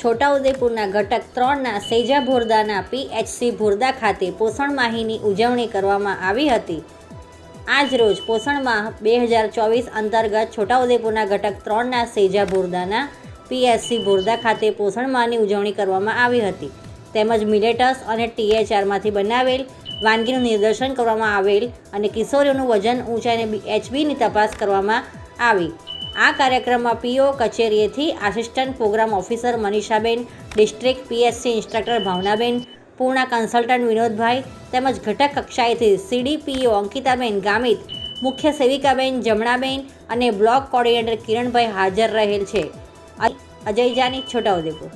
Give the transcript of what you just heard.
છોટાઉદેપુરના ઘટક ત્રણના સેજા ભોરદાના પીએચસી ભોરદા ખાતે પોષણ માહીની ઉજવણી કરવામાં આવી હતી. આજ રોજ પોષણ માહ બે હજાર ચોવીસ અંતર્ગત છોટાઉદેપુરના ઘટક ત્રણના સેજા ભોરદાના પીએચસી ભોરદા ખાતે પોષણ માહની ઉજવણી કરવામાં આવી હતી. તેમજ મિલેટસ અને ટીએચઆરમાંથી બનાવેલ વાનગીનું નિદર્શન કરવામાં આવેલ અને કિશોરીઓનું વજન ઊંચાઈને એચબીની તપાસ કરવામાં આવી. આ કાર્યક્રમમાં પીઓ કચેરીએથી આસિસ્ટન્ટ પ્રોગ્રામ ઓફિસર મનીષાબેન, district PSC instructor Bhavnaben, Purna consultant Vinodbhai તેમજ ઘટક કક્ષાએથી સીડીપીઓ અંકિતાબેન ગામિત, મુખ્ય સેવિકાબેન જમણાબેન અને બ્લોક કોર્ડિનેટર કિરણભાઈ હાજર રહેલ છે. અજય જાની છોટાઉદેપુર.